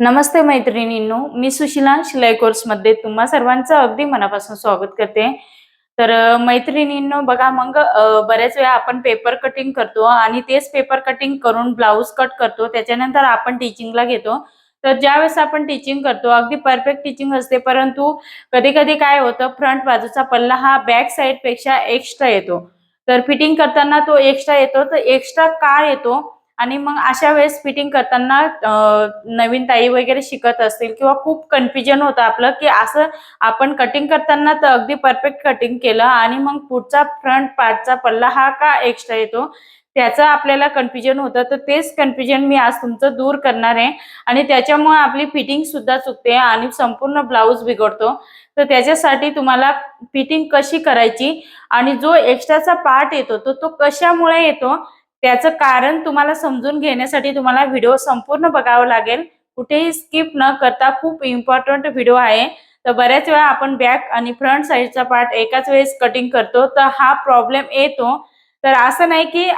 नमस्ते मैत्रिणींनो मी सुशिला शिलाई कोर्समध्ये तुम्हा सर्वांचं अगदी मनापासून स्वागत करते. तर मैत्रिणींनो बघा मग बऱ्याच वेळा आपण पेपर कटिंग करतो आणि तेच पेपर कटिंग करून ब्लाऊज कट करतो. त्याच्यानंतर आपण टीचिंगला घेतो. तर ज्यावेळेस आपण टीचिंग करतो अगदी परफेक्ट टीचिंग असते. परंतु कधी कधी काय होतं फ्रंट बाजूचा पल्ला हा बॅक साईडपेक्षा एक्स्ट्रा येतो. तर फिटिंग करताना तो एक्स्ट्रा येतो. तर एक्स्ट्रा का येतो? आणि मग अशा वेळेस फिटिंग करताना नवीन ताई वगैरे शिकत असतील किंवा खूप कन्फ्युजन होतं आपलं की असं आपण कटिंग करताना तर अगदी परफेक्ट कटिंग केलं आणि मग पुढचा फ्रंट पार्टचा पल्ला हा का एक्स्ट्रा येतो? त्याचं आपल्याला कन्फ्युजन होतं. तर तेच कन्फ्युजन मी आज तुमचं दूर करणार आहे. आणि त्याच्यामुळे आपली फिटिंग सुद्धा चुकते आणि संपूर्ण ब्लाऊज बिघडतो. तर त्याच्यासाठी तुम्हाला फिटिंग कशी करायची? आणि जो एक्स्ट्राचा पार्ट येतो तो तो कशामुळे येतो? त्याचं कारण तुम्हाला समजून घेण्यासाठी तुम्हाला व्हिडिओ संपूर्ण बघावा लागेल. कुठेही स्किप न करता खूप इम्पॉर्टंट व्हिडिओ आहे. तर बऱ्याच वेळा आपण बॅक आणि फ्रंट साईडचा पार्ट एकाच वेळेस कटिंग करतो तर हा प्रॉब्लेम येतो. तर असं नाही की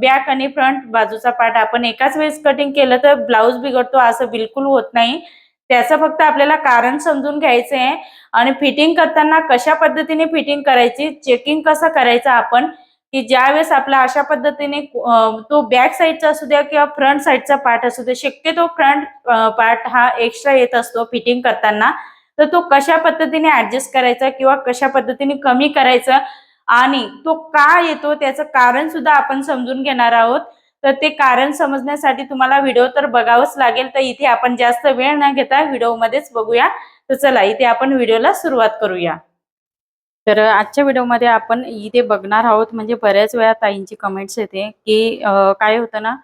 बॅक आणि फ्रंट बाजूचा पार्ट आपण एकाच वेळेस कटिंग केलं तर ब्लाऊज बिघडतो असं बिलकुल होत नाही. त्याचं फक्त आपल्याला कारण समजून घ्यायचं आहे आणि फिटिंग करताना कशा पद्धतीने फिटिंग करायची चेकिंग कसं करायचं आपण की ज्यावेळेस आपला अशा पद्धतीने तो बॅक साईडचा असू द्या किंवा फ्रंट साईडचा पार्ट असू द्या शक्यतो फ्रंट पार्ट हा एक्स्ट्रा येत असतो फिटिंग करताना. तर तो कशा पद्धतीने ऍडजस्ट करायचा किंवा कशा पद्धतीने कमी करायचा आणि तो का येतो त्याचं कारण सुद्धा आपण समजून घेणार आहोत. तर ते कारण समजण्यासाठी तुम्हाला व्हिडिओ तर बघावंच लागेल. तर इथे आपण जास्त वेळ न घेता व्हिडिओमध्येच बघूया. तर चला इथे आपण व्हिडिओला सुरुवात करूया. तर आजच्या व्हिडिओमध्ये आपण इथे बघणार आहोत म्हणजे बऱ्याच वेळा ताईंची कमेंट्स येते की काय होतं ना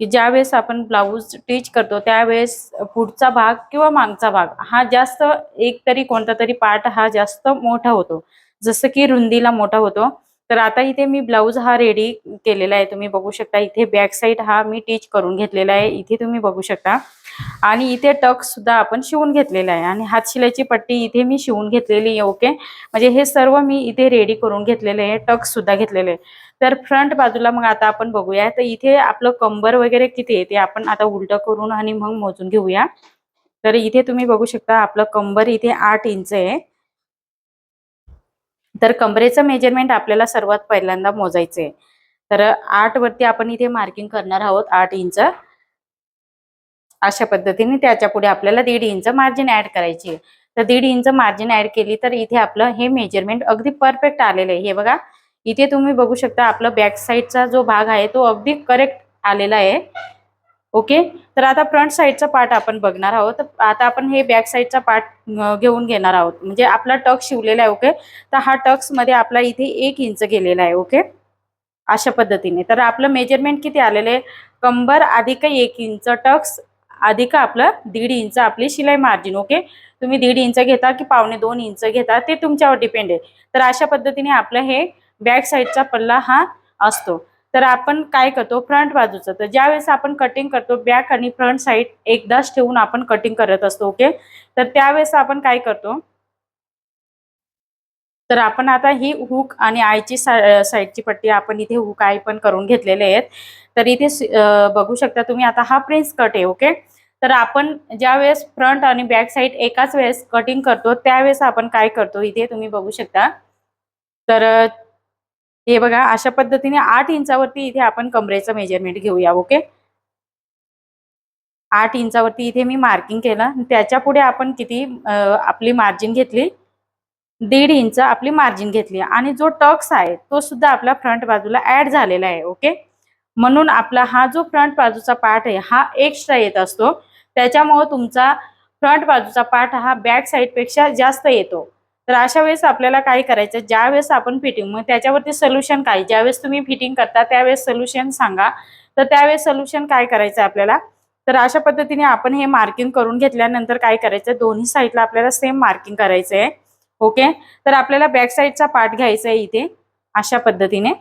की ज्यावेळेस आपण ब्लाऊज टीच करतो त्यावेळेस पुढचा भाग किंवा मागचा भाग हा जास्त एक तरी कोणता तरी पार्ट हा जास्त मोठा होतो. जसं की रुंदीला मोठा होतो. तर आता इथे मी ब्लाऊज हा रेडी केलेला आहे. तुम्ही बघू शकता इथे बॅक साईड हा मी टीच करून घेतलेला आहे. इथे तुम्ही बघू शकता. आणि इथे टक सुद्धा आपण शिवून घेतलेला आहे. आणि हात शिलाईची पट्टी इथे मी शिवून घेतलेली आहे ओके? म्हणजे हे सर्व मी इथे रेडी करून घेतलेले आहे टक सुद्धा घेतलेले आहे. तर फ्रंट बाजूला मग आता आपण बघूया. तर इथे आपलं कंबर वगैरे किती आहे ते आपण आता उलट करून आणि मग मोजून घेऊया. तर इथे तुम्ही बघू शकता आपलं कंबर इथे आठ इंच आहे. तर कंबरेचं मेजरमेंट आपल्याला सर्वात पहिल्यांदा मोजायचं आहे तर आठ वरती आपण इथे मार्किंग करणार आहोत आठ इंच. अशा पद्धतीने त्याच्या पुढे आपल्याला दीड इंच मार्जिन ऍड करायची आहे. तर दीड इंच मार्जिन ऍड केली तर इथे आपलं हे मेजरमेंट अगदी परफेक्ट आलेलं आहे. हे बघा इथे तुम्ही बघू शकता आपलं बॅक साईडचा जो भाग आहे तो अगदी करेक्ट आलेला आहे. ओके तर आता फ्रंट साईडचा पार्ट आपण बघणार आहोत. तर आता आपण हे बॅक साईडचा पार्ट घेऊन घेणार आहोत. म्हणजे आपला टक शिवलेला आहे ओके तर हा टक्समध्ये आपला इथे एक इंच गेलेला आहे ओके अशा पद्धतीने. तर आपलं मेजरमेंट किती आलेलं आहे? कंबर अधिक एक इंच टक्स अधिक आपलं दीड इंच आपली शिलाई मार्जिन ओके तुम्ही दीड इंच घेता की पावणे दोन इंच घेता ते तुमच्यावर डिपेंड आहे. तर अशा पद्धतीने आपलं हे बॅक साईडचा पल्ला हा असतो. तर आपण काय करतो? फ्रंट बाजूचं. तर ज्यावेळेस आपण कटिंग करतो बॅक आणि फ्रंट साईड एकदाच ठेवून आपण कटिंग करत असतो ओके तर त्यावेळेस आपण काय करतो? तर आपण आता ही हुक आणि आयची साईडची पट्टी आपण इथे हुक आय पण करून घेतलेले आहेत. तर इथे बघू शकता तुम्ही आता हा प्रिन्स कट आहे ओके तर आपण ज्या वेळेस फ्रंट आणि बॅक साईड एकाच वेळेस कटिंग करतो त्यावेळेस आपण काय करतो? इथे तुम्ही बघू शकता. तर हे बघा अशा पद्धतीने आठ इंचावरती इथे आपण कमरेचं मेजरमेंट घेऊया ओके आठ इंचावरती इथे मी मार्किंग केलं. त्याच्या पुढे आपण किती आपली मार्जिन घेतली? दीड इंच आपली मार्जिन घेतली. आणि जो टक्स आहे तो सुद्धा आपल्या फ्रंट बाजूला ऍड झालेला आहे ओके म्हणून आपला हा जो फ्रंट बाजूचा पार्ट आहे हा एक्स्ट्रा येत असतो. त्याच्यामुळे तुमचा फ्रंट बाजूचा पार्ट हा बॅक साईडपेक्षा जास्त येतो. तर अशा वेळेस आपल्याला काय करायचं ज्या वेळेस आपण फिटिंग मग त्याच्यावरती सोल्युशन काय? ज्यावेळेस तुम्ही फिटिंग करता त्यावेळेस सोल्युशन सांगा. तर त्यावेळेस सोल्युशन काय करायचं आपल्याला? तर अशा पद्धतीने आपण हे मार्किंग करून घेतल्यानंतर काय करायचं? दोन्ही साईडला आपल्याला सेम मार्किंग करायचं आहे ओके तर आपल्याला बॅक साईडचा पार्ट घ्यायचा आहे इथे अशा पद्धतीने.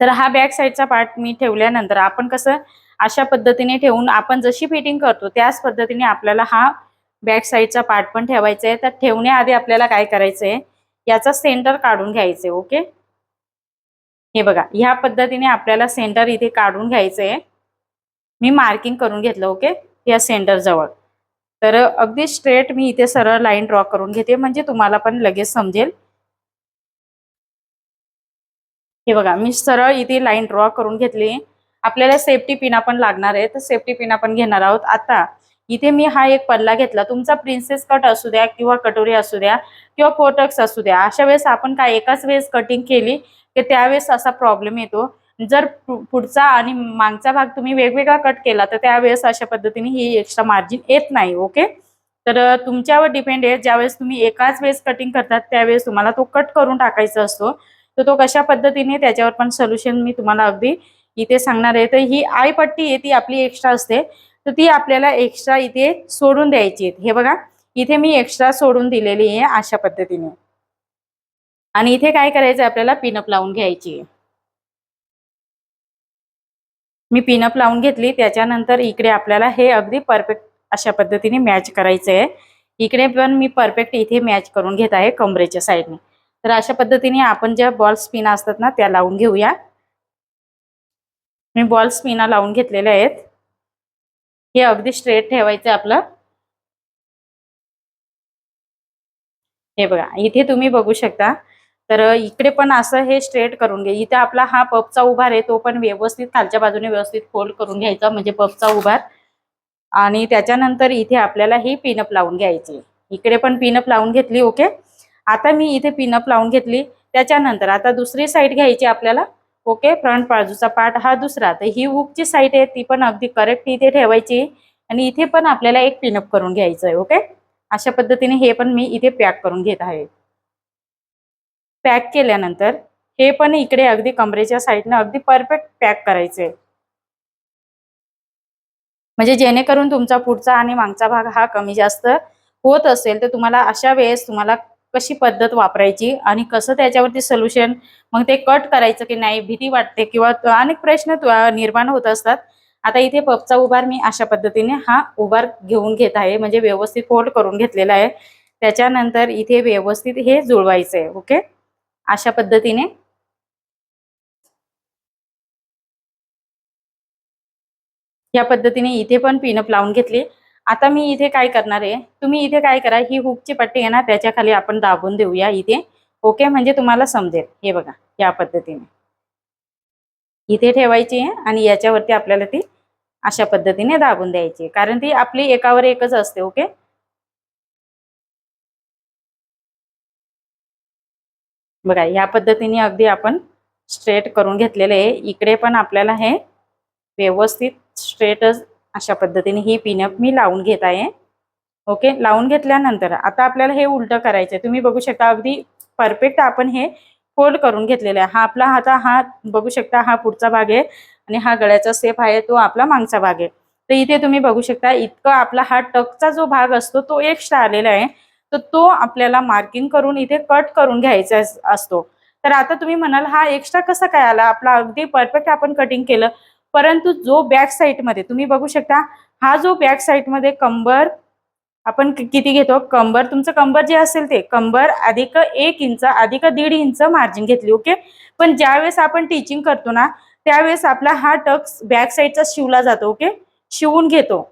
तर हा बॅक साईडचा पार्ट मी ठेवल्यानंतर आपण कसं अशा पद्धतीने ठेवून आपण जशी फिटिंग करतो त्याच पद्धतीने आपल्याला हा बॅक साईडचा पार्ट पण ठेवायचा आहे. तर ठेवण्याआधी आपल्याला काय करायचं आहे याचा सेंटर काढून घ्यायचं आहे ओके हे बघा ह्या पद्धतीने आपल्याला सेंटर इथे काढून घ्यायचं आहे मी मार्किंग करून घेतलं ओके या सेंटर जवळ. तर अगदी स्ट्रेट मी इथे सरळ लाईन ड्रॉ करून घेते म्हणजे तुम्हाला पण लगेच समजेल. हे बघा मी सरळ इथे लाईन ड्रॉ करून घेतली. आपल्याला सेफ्टी पिन आपण लागणार आहे तर सेफ्टी पिन आपण घेणार आहोत. आता इथे मी हा एक पल्ला घेतला. तुमचा प्रिन्सेस कट असू द्या किंवा कटोरी असू द्या किंवा फोटक्स असू द्या अशा वेळेस आपण काय एकाच वेळेस कटिंग केली की त्यावेळेस असा प्रॉब्लेम येतो. जर पुढचा आणि मागचा भाग तुम्ही वेगवेगळा कट केला तर त्यावेळेस अशा पद्धतीने ही एक्स्ट्रा मार्जिन येत नाही ओके तर तुमच्यावर डिपेंड आहे. ज्यावेळेस तुम्ही एकाच वेळेस कटिंग करतात त्यावेळेस तुम्हाला तो कट करून टाकायचा असतो. तर तो कशा पद्धतीने त्याच्यावर पण सोल्युशन मी तुम्हाला अगदी इथे सांगणार आहे. तर ही आय पट्टी आहे ती आपली एक्स्ट्रा असते. तर ती आपल्याला एक्स्ट्रा इथे सोडून द्यायची हे बघा इथे मी एक्स्ट्रा सोडून दिलेली आहे अशा पद्धतीने. आणि इथे काय करायचं आहे आपल्याला पिनअप लावून घ्यायची आहे. मी पिनअप लावून घेतली त्याच्यानंतर इकडे आपल्याला हे अगदी परफेक्ट अशा पद्धतीने मॅच करायचं आहे इकडे पण मी परफेक्ट इथे मॅच करून घेत आहे कमरेच्या साईडने तर अशा पद्धतीने आपण ज्या बॉल स्पिना असतात ना त्या लावून घेऊया. मी बॉल स्पिना लावून घेतलेल्या आहेत. हे अगदी स्ट्रेट ठेवायचं आपलं. हे बघा इथे तुम्ही बघू शकता. तर इकडे पण असं हे स्ट्रेट करून घ्या. इथे आपला हा पपचा उभार आहे तो पण व्यवस्थित खालच्या बाजूने व्यवस्थित फोल्ड करून घ्यायचा म्हणजे पपचा उभार. आणि त्याच्यानंतर इथे आपल्याला ही पिनअप लावून घ्यायची. इकडे पण पिनअप लावून घेतली ओके? आता मी इथे पिनअप लावून घेतली. त्याच्यानंतर आता दुसरी साईड घ्यायची आपल्याला. ओके फ्रंट बाजूचा पार्ट हा दुसरा. तर ही हुकची साईड आहे ती पण अगदी करेक्ट इथे ठेवायची. आणि इथे पण आपल्याला एक पिनअप करून घ्यायचं आहे ओके? अशा पद्धतीने हे पण मी इथे पॅक करून घेत आहे. पॅक केल्यानंतर हे पण इकडे अगदी कमरेच्या साईडनं अगदी परफेक्ट पॅक करायचे म्हणजे जेणेकरून तुमचा पुढचा आणि मागचा भाग हा कमी जास्त होत असेल तर तुम्हाला अशा वेळेस तुम्हाला कशी पद्धत वापरायची आणि कसं त्याच्यावरती सोल्युशन मग ते कट करायचं की नाही भीती वाटते किंवा अनेक प्रश्न निर्माण होत असतात. आता इथे पपचा उभार मी अशा पद्धतीने हा उभार घेऊन घेत आहे म्हणजे व्यवस्थित फोल्ड करून घेतलेला आहे. त्याच्यानंतर इथे व्यवस्थित हे जुळवायचं आहे ओके अशा पद्धतीने. या पद्धतीने इथे पण पिनअप लावून घेतली. आता मी इथे काय करणार आहे? तुम्ही इथे काय करा ही हुकची पट्टी आहे ना त्याच्याखाली आपण दाबून देऊया इथे. ओके? म्हणजे तुम्हाला समजेल. हे बघा या पद्धतीने. इथे ठेवायची आहे आणि याच्यावरती आपल्याला ती अशा पद्धतीने दाबून द्यायची आहे. कारण ती आपली एकावर एकच असते ओके? बघा या पद्धतीने अगदी आपण स्ट्रेट करून घेतलेले आहे. इकडे पण आपल्याला हे व्यवस्थित स्ट्रेटच अशा पद्धतीने ही पिनअप मी लावून घेत आहे. ओके? लावून घेतल्यानंतर आता आपल्याला हे उलटं करायचं आहे तुम्ही बघू शकता अगदी परफेक्ट आपण हे फोल्ड करून घेतलेला आहे. हा आपला आता हा बघू शकता हा पुढचा भाग आहे आणि हा गळ्याचा सेप आहे तो आपला मागचा भाग आहे. तर इथे तुम्ही बघू शकता इतकं आपला हा टकचा जो भाग असतो तो एक्स्ट्रा आलेला आहे. तर तो आपल्याला मार्किंग करून इथे कट करून घ्यायचा असतो. तर आता तुम्ही म्हणाल हा एक्स्ट्रा कसा काय आला? आपला अगदी परफेक्ट आपण कटिंग केलं. परंतु जो बॅक साईडमध्ये तुम्ही बघू शकता हा जो बॅक साईडमध्ये कंबर आपण किती घेतो? कंबर तुमचं कंबर जे असेल ते कंबर अधिक एक इंच अधिक दीड इंच मार्जिन घेतली ओके पण ज्यावेळेस आपण टीचिंग करतो ना त्यावेळेस आपला हा टक्स बॅक साईडचा शिवला जातो ओके शिवून घेतो.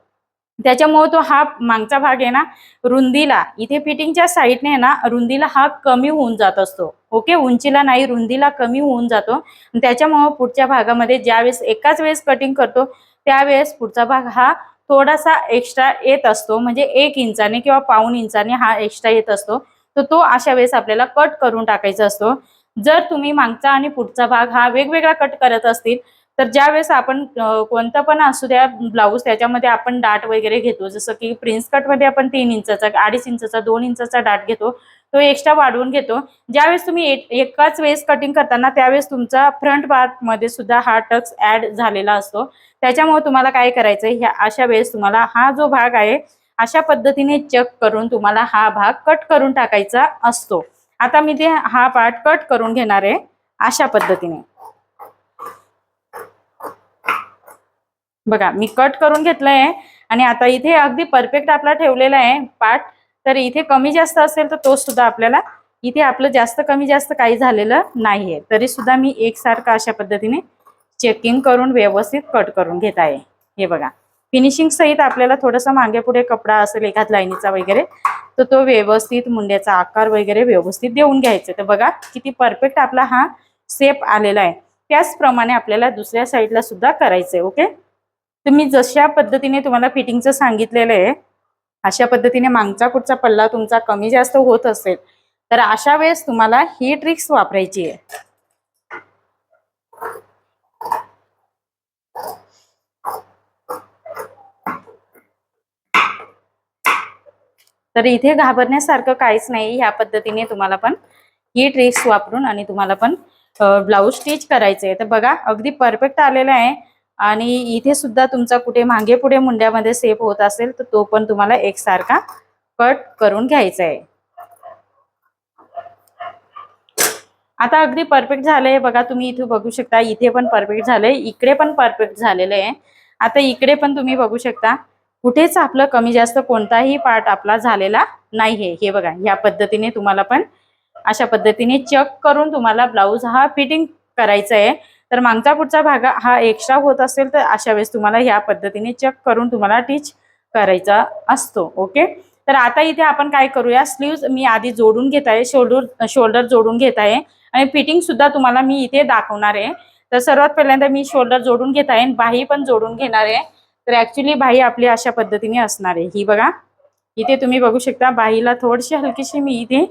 त्याच्यामुळे तो हा मागचा भाग आहे ना रुंदीला. इथे फिटिंगच्या साईडने ना रुंदीला हा कमी होऊन जात असतो. ओके? उंचीला नाही रुंदीला कमी होऊन जातो. त्याच्यामुळं पुढच्या भागामध्ये ज्यावेळेस एकाच वेळेस कटिंग करतो त्यावेळेस पुढचा भाग हा थोडासा एक्स्ट्रा येत असतो. म्हणजे एक इंचाने किंवा पाऊन इंचाने हा एक्स्ट्रा येत असतो. तर तो अशा वेळेस आपल्याला कट करून टाकायचा असतो. जर तुम्ही मागचा आणि पुढचा भाग हा वेगवेगळा कट करत असतील तर ज्यावेळेस आपण कोणता पण असू द्या ब्लाऊज त्याच्यामध्ये आपण डाट वगैरे घेतो. जसं की प्रिन्स कटमध्ये आपण तीन इंचाचा अडीच इंचाचा दोन इंचाचा डाट घेतो. तो एक्स्ट्रा वाढवून घेतो. ज्यावेळेस तुम्ही एकाच वेळेस कटिंग करताना त्यावेळेस तुमचा फ्रंट पार्टमध्ये सुद्धा हा टक्स ऍड झालेला असतो. त्याच्यामुळे तुम्हाला काय करायचं ह्या अशा वेळेस तुम्हाला हा जो भाग आहे अशा पद्धतीने चेक करून तुम्हाला हा भाग कट करून टाकायचा असतो. आता मी ते हा पार्ट कट करून घेणार आहे अशा पद्धतीने. बघा मी कट करून घेतलंय आणि आता इथे अगदी परफेक्ट आपला ठेवलेला आहे पार्ट तर इथे कमी जास्त असेल तर तो सुद्धा आपल्याला इथे आपलं जास्त कमी जास्त काही झालेलं नाहीये. तरी सुद्धा मी एकसारखं अशा पद्धतीने चेकिंग करून व्यवस्थित कट करून घेत आहे. हे बघा फिनिशिंग सहित आपल्याला थोडंसं मागे पुढे कपडा असेल एखाद लाईनीचा वगैरे तर तो व्यवस्थित मुंड्याचा आकार वगैरे व्यवस्थित देऊन घ्यायचा. तर बघा किती परफेक्ट आपला हा सेप आलेला आहे. त्याचप्रमाणे आपल्याला दुसऱ्या साईडला सुद्धा करायचंय ओके तुम्ही जशा पद्धतीने तुम्हाला फिटिंगचं सांगितलेलं आहे अशा पद्धतीने मागचा पुढचा पल्ला तुमचा कमी जास्त होत असेल तर अशा वेळेस तुम्हाला ही ट्रिक्स वापरायची आहे. तर इथे घाबरण्यासारखं काहीच नाही ह्या पद्धतीने तुम्हाला पण ही ट्रिक्स वापरून आणि तुम्हाला पण ब्लाऊज स्टिच करायचे आहे तर बघा अगदी परफेक्ट आलेलं आहे. आणि इथे सुद्धा तुमचा कुठे मागे पुढे मुंड्यामध्ये सेप होत असेल तर तो पण तुम्हाला एकसारखा कट करून घ्यायचा आहे. आता अगदी परफेक्ट झालंय बघा तुम्ही इथे बघू शकता इथे पण परफेक्ट झालंय इकडे पण परफेक्ट झालेलं आहे. आता इकडे पण तुम्ही बघू शकता कुठेच आपलं कमी जास्त कोणताही पार्ट आपला झालेला नाहीये. हे बघा ह्या पद्धतीने तुम्हाला पण अशा पद्धतीने चेक करून तुम्हाला ब्लाऊज हा फिटिंग करायचा आहे. तर मागचा पुढचा भाग हा एक्स्ट्रा होत असेल तर अशा वेळेस तुम्हाला ह्या पद्धतीने चेक करून तुम्हाला टीच करायचा असतो ओके तर आता इथे आपण काय करूया? स्लीव्ज मी आधी जोडून घेत आहे शोल्डर शोल्डर जोडून घेत आहे आणि फिटिंग सुद्धा तुम्हाला मी इथे दाखवणार आहे. तर सर्वात पहिल्यांदा मी शोल्डर जोडून घेत आहे बाही पण जोडून घेणार आहे. तर ऍक्च्युली बाही आपली अशा पद्धतीने असणार आहे. ही बघा इथे तुम्ही बघू शकता बाहीला थोडीशी हलकीशी मी इथे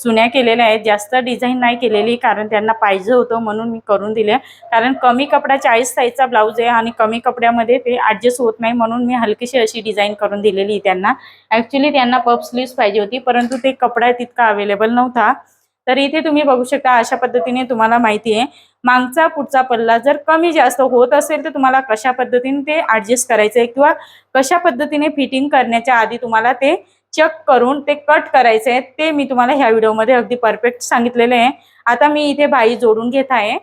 चुन्या केलेल्या आहेत. जास्त डिझाईन नाही केलेली कारण त्यांना पाहिजे होतं म्हणून मी करून दिले कारण कमी कपडा चाळीस साईजचा ब्लाऊज आहे आणि कमी कपड्यामध्ये ते ॲडजस्ट होत नाही म्हणून मी हलकीशी अशी डिझाईन करून दिलेली त्यांना. ॲक्च्युली त्यांना पप स्लीव्स पाहिजे होती परंतु ते कपडा तितका अवेलेबल नव्हता. तर इथे तुम्ही बघू शकता अशा पद्धतीने तुम्हाला माहिती आहे. मागचा पुढचा पल्ला जर कमी जास्त होत असेल तर तुम्हाला कशा पद्धतीने ते ॲडजेस्ट करायचं आहे किंवा कशा पद्धतीने फिटिंग करण्याच्या आधी तुम्हाला ते चेक करून ते कट करायचे ते मी तुम्हाला ह्या व्हिडिओमध्ये अगदी परफेक्ट सांगितलेले आहे. आता मी इथे बाई जोडून घेत आहे.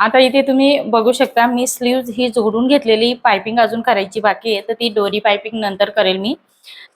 आता इथे तुम्ही बघू शकता मी स्लीव्ज ही जोडून घेतलेली पायपिंग अजून करायची बाकी आहे तर ती दोरी पायपिंग नंतर करेल मी.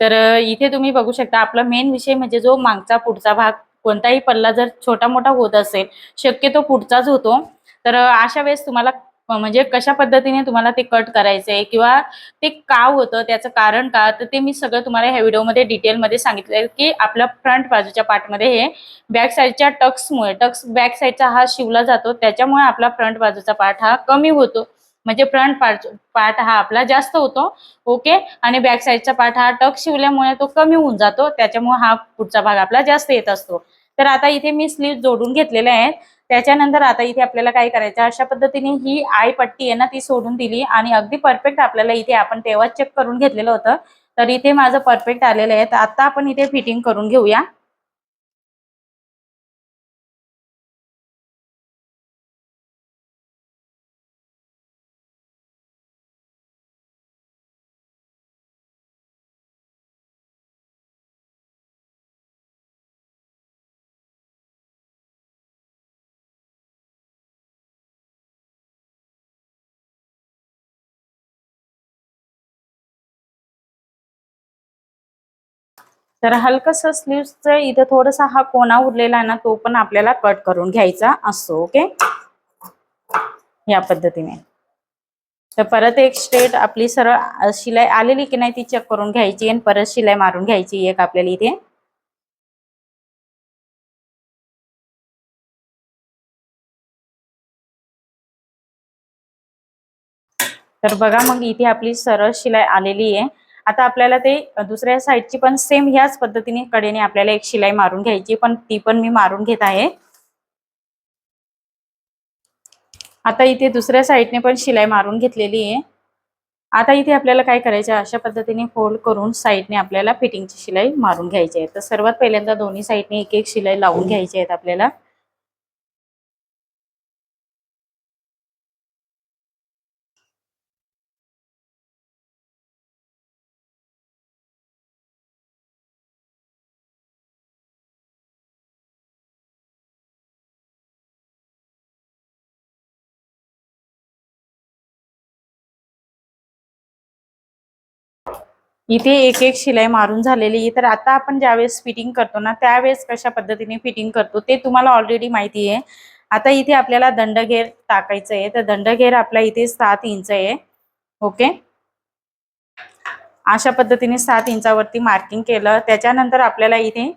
तर इथे तुम्ही बघू शकता आपला मेन विषय म्हणजे जो मागचा पुढचा भाग कोणताही पल्ला जर छोटा मोठा होत असेल शक्यतो पुढचाच होतो. तर अशा वेळेस तुम्हाला म्हणजे कशा पद्धतीने तुम्हाला ते कट करायचंय किंवा ते का होतं त्याचं कारण का? तर ते मी सगळं तुम्हाला ह्या व्हिडिओमध्ये डिटेलमध्ये सांगितलं की आपल्या फ्रंट बाजूच्या पार्टमध्ये हे बॅक साईडच्या टक्समुळे टक्स बॅक साईडचा हा शिवला जातो त्याच्यामुळे आपला फ्रंट बाजूचा पार्ट हा कमी होतो. म्हणजे फ्रंट पार्ट पार्ट हा आपला जास्त होतो ओके आणि बॅक साईडचा पार्ट हा टक शिवल्यामुळे तो कमी होऊन जातो त्याच्यामुळे हा पुढचा भाग आपला जास्त येत असतो. तर आता इथे मी स्लीव जोडून घेतलेले आहेत. त्याच्यानंतर आता इथे आपल्याला काय करायचं अशा पद्धतीने ही आय पट्टी आहे ना ती सोडून दिली आणि अगदी परफेक्ट आपल्याला इथे आपण तेव्हा चेक करून घेतलेलं होतं. तर इथे माझं परफेक्ट आलेलं आहे. तर आता आपण इथे फिटिंग करून घेऊया. तर हलकस स्लीव्हचं इथे थोडासा हा कोणा उरलेला आहे ना तो पण आपल्याला कट करून घ्यायचा असतो ओके? या पद्धतीने. तर परत एक स्ट्रेट आपली सरळ शिलाई आलेली की नाही ती चेक करून घ्यायची आणि परत शिलाई मारून घ्यायची एक आपल्याला इथे. तर बघा मग इथे आपली सरळ शिलाई आलेली आहे. आता आपल्याला ते दुसऱ्या साईडची पण सेम ह्याच पद्धतीने कडेने आपल्याला एक शिलाई मारून घ्यायची. पण ती पण मी मारून घेत आहे. आता इथे दुसऱ्या साईडने पण शिलाई मारून घेतलेली आहे. आता इथे आपल्याला काय करायचं अशा पद्धतीने फोल्ड करून साईडने आपल्याला फिटिंगची शिलाई मारून घ्यायची आहे. तर सर्वात पहिल्यांदा दोन्ही साईडने एक एक शिलाई लावून घ्यायची आहेत आपल्याला. इथे एक एक शिलाई मारून झालेली तर आता आपण ज्यावेळेस फिटिंग करतो ना त्यावेळेस कशा पद्धतीने फिटिंग करतो ते तुम्हाला ऑलरेडी माहिती आहे. आता इथे आपल्याला दंडघेर टाकायचं आहे. तर दंडघेर आपला इथे सात इंच आहे. ओके? अशा पद्धतीने सात इंचावरती मार्किंग केलं. त्याच्यानंतर आपल्याला इथे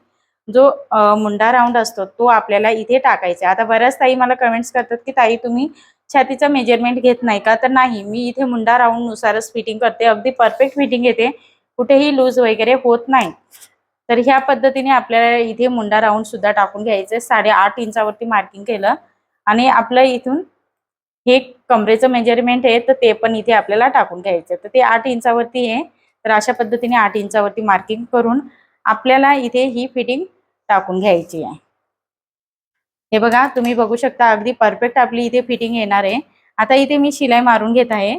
जो मुंडा राऊंड असतो तो आपल्याला इथे टाकायचा आहे. आता बऱ्याच ताई मला कमेंट्स करतात की ताई तुम्ही छातीचं मेजरमेंट घेत नाही का? तर नाही मी इथे मुंडा राऊंड नुसारच फिटिंग करते. अगदी परफेक्ट फिटिंग येते. कुठेही लूज वगैरे होत नाही. तर ह्या पद्धतीने आपल्याला इथे मुंडा राऊंड सुद्धा टाकून घ्यायचं. साडेआठ इंचावरती मार्किंग केलं. आणि आपलं इथून हे कमरेचं मेजरमेंट आहे तर ते पण इथे आपल्याला टाकून घ्यायचं. तर ते आठ इंचावरती आहे. तर अशा पद्धतीने आठ इंचावरती मार्किंग करून आपल्याला इथे ही फिटिंग टाकून घ्यायची आहे. हे बघा तुम्ही बघू शकता अगदी परफेक्ट आपली इथे फिटिंग येणार आहे. आता इथे मी शिलाई मारून घेत आहे.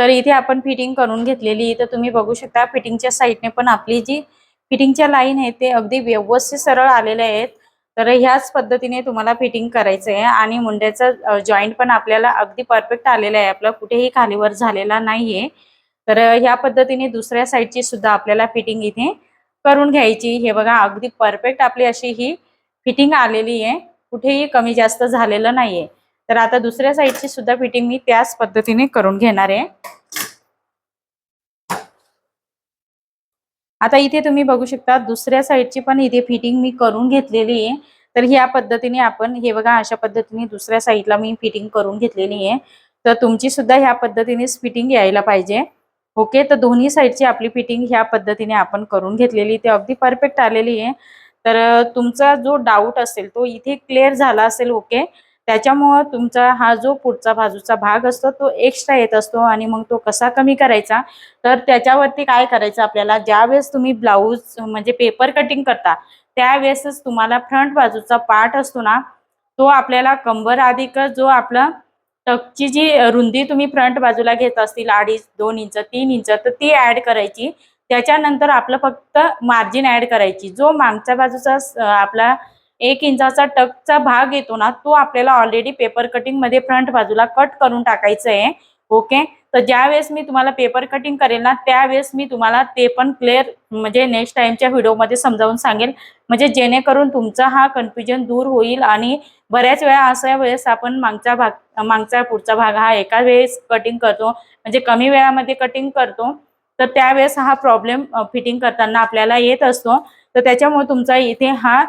तर इथे आपण फिटिंग करून घेतलेली. तर तुम्ही बघू शकता फिटिंगच्या साईडने पण आपली जी फिटिंगच्या लाईन आहे ते अगदी व्यवस्थित सरळ आलेले आहेत. तर ह्याच पद्धतीने तुम्हाला फिटिंग करायचं आहे आणि मुंड्याचं जॉईंट पण आपल्याला अगदी परफेक्ट आलेलं आहे. आपलं कुठेही खालीवर झालेला नाहीये. तर ह्या पद्धतीने दुसऱ्या साईडची सुद्धा आपल्याला फिटिंग इथे करून घ्यायची. हे बघा अगदी परफेक्ट आपली अशी ही फिटिंग आलेली आहे. कुठेही कमी जास्त झालेलं नाहीये. तर आता दुसऱ्या साईडची सुद्धा फिटिंग मी त्याच पद्धतीने करून घेणार आहे. आता इथे तुम्ही बघू शकता दुसऱ्या साईडची पण इथे फिटिंग मी करून घेतलेली आहे. तर ह्या पद्धतीने आपण हे बघा अशा पद्धतीने दुसऱ्या साईडला मी फिटिंग करून घेतलेली आहे. तर तुमची सुद्धा ह्या पद्धतीनेच फिटिंग यायला पाहिजे. ओके? तर दोन्ही साईडची आपली फिटिंग ह्या पद्धतीने आपण करून घेतलेली ते अगदी परफेक्ट आलेली आहे. तर तुमचा जो डाऊट असेल तो इथे क्लिअर झाला असेल ओके? त्याच्यामुळं तुमचा हा जो पुढचा बाजूचा भाग असतो तो एक्स्ट्रा येत असतो आणि मग तो कसा कमी करायचा? तर त्याच्यावरती काय करायचं आपल्याला? ज्यावेळेस तुम्ही ब्लाऊज म्हणजे पेपर कटिंग करता त्यावेळेसच तुम्हाला फ्रंट बाजूचा पार्ट असतो ना तो आपल्याला कंबर अधिक जो आपला टकची जी रुंदी तुम्ही फ्रंट बाजूला घेत असतील अडीच दोन इंच तीन इंच तर ती ऍड करायची. त्याच्यानंतर आपलं फक्त मार्जिन ऍड करायची. जो मागच्या बाजूचा आपला एक इंचाचा टकचा भाग येतो ना तो आपल्याला ऑलरेडी पेपर कटिंगमध्ये फ्रंट बाजूला कट करून टाकायचं आहे ओके तर ज्यावेळेस मी तुम्हाला पेपर कटिंग करेल ना त्यावेळेस मी तुम्हाला ते पण क्लिअर म्हणजे नेक्स्ट टाइमच्या व्हिडिओमध्ये समजावून सांगेल. म्हणजे जेणेकरून तुमचा हा कन्फ्युजन दूर होईल आणि बऱ्याच वेळा अशा वेळेस आपण मागचा भाग मागचा पुढचा भाग हा एका वेळेस कटिंग करतो. म्हणजे कमी वेळामध्ये कटिंग करतो. तर त्यावेळेस हा प्रॉब्लेम फिटिंग करताना आपल्याला येत असतो. तर त्याच्यामुळे तुमचा इथे हा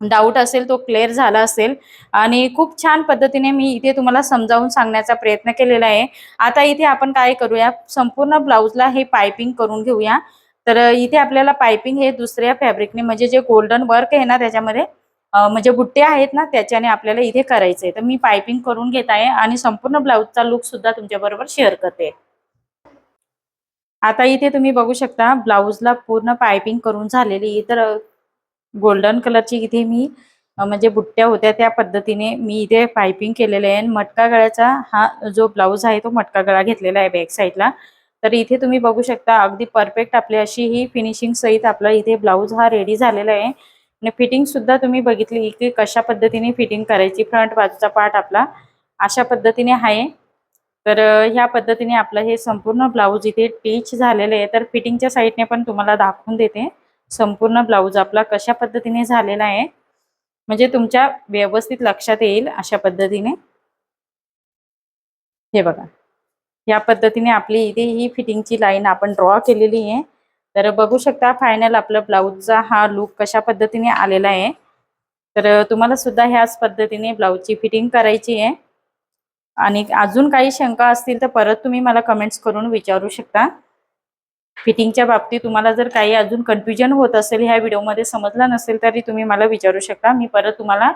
डाऊट असेल तो क्लिअर झाला असेल. आणि खूप छान पद्धतीने मी इथे तुम्हाला समजावून सांगण्याचा प्रयत्न केलेला आहे. आता इथे आपण काय करूया? संपूर्ण ब्लाऊजला हे पायपिंग करून घेऊया. तर इथे आपल्याला पायपिंग हे दुसऱ्या फॅब्रिकने म्हणजे जे गोल्डन वर्क आहे ना त्याच्यामध्ये म्हणजे बुट्टे आहेत ना त्याच्याने आपल्याला इथे करायचं आहे तर मी पायपिंग करून घेत आहे आणि संपूर्ण ब्लाऊजचा लुक सुद्धा तुमच्याबरोबर शेअर करते. आता इथे तुम्ही बघू शकता ब्लाऊजला पूर्ण पायपिंग करून झालेली. तर गोल्डन कलरची इथे मी म्हणजे बुट्ट्या होत्या त्या पद्धतीने मी इथे पायपिंग केलेलं आहे. मटका गळ्याचा हा जो ब्लाऊज आहे तो मटका गळा घेतलेला आहे बॅक साईडला तर इथे तुम्ही बघू शकता अगदी परफेक्ट आपली अशी ही फिनिशिंग सहित आपला इथे ब्लाऊज हा रेडी झालेला आहे. आणि फिटिंग सुद्धा तुम्ही बघितली की कशा पद्धतीने फिटिंग करायची फ्रंट बाजूचा पार्ट आपला अशा पद्धतीने आहे. तर ह्या पद्धतीने आपलं हे संपूर्ण ब्लाऊज इथे टीच झालेलं आहे. तर फिटिंगच्या साईडने पण तुम्हाला दाखवून देते. संपूर्ण ब्लाऊज आपला कशा पद्धतीने झालेला आहे? म्हणजे तुमच्या व्यवस्थित लक्षात येईल अशा पद्धतीने. हे बघा. या पद्धतीने आपली इथे ही फिटिंगची लाईन आपण ड्रॉ केलेली आहे. तर बघू शकता फायनल आपलं ब्लाऊजचा हा लुक कशा पद्धतीने आलेला आहे. तर तुम्हाला सुद्धा ह्याच पद्धतीने ब्लाऊजची फिटिंग करायची आहे. आणि अजून काही शंका असतील तर परत तुम्ही मला कमेंट्स करून विचारू शकता. फिटिंगच्या बाबतीत तुम्हाला जर काही अजून कन्फ्युजन होत असेल ह्या व्हिडिओमध्ये समजला नसेल तरी तुम्ही मला विचारू शकता. मी परत तुम्हाला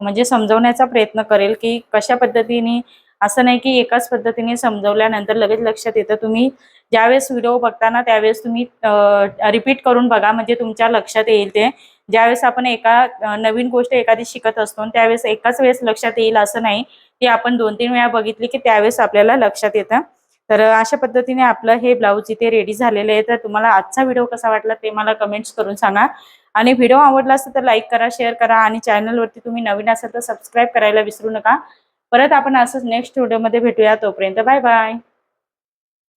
म्हणजे समजवण्याचा प्रयत्न करेल की कशा पद्धतीने असं नाही की एकाच पद्धतीने समजवल्यानंतर लगेच लक्षात येतं. तुम्ही ज्यावेळेस व्हिडिओ बघताना त्यावेळेस तुम्ही रिपीट करून बघा म्हणजे तुमच्या लक्षात येईल ते. ज्यावेळेस आपण एका नवीन गोष्ट एखादी शिकत असतो आणि त्यावेळेस एकाच वेळेस लक्षात येईल असं नाही की आपण दोन तीन वेळा बघितली की त्यावेळेस आपल्याला लक्षात येतं. तर अशा पद्धतीने आपलं हे ब्लाऊज इथे रेडी झालेलं आहे. तर तुम्हाला आजचा व्हिडिओ कसा वाटला ते मला कमेंट्स करून सांगा. आणि व्हिडिओ आवडला असेल तर लाईक करा शेअर करा आणि चॅनलवरती तुम्ही नवीन असाल तर सबस्क्राईब करायला विसरू नका. परत आपण असंच नेक्स्ट व्हिडिओमध्ये भेटूया. तोपर्यंत बाय बाय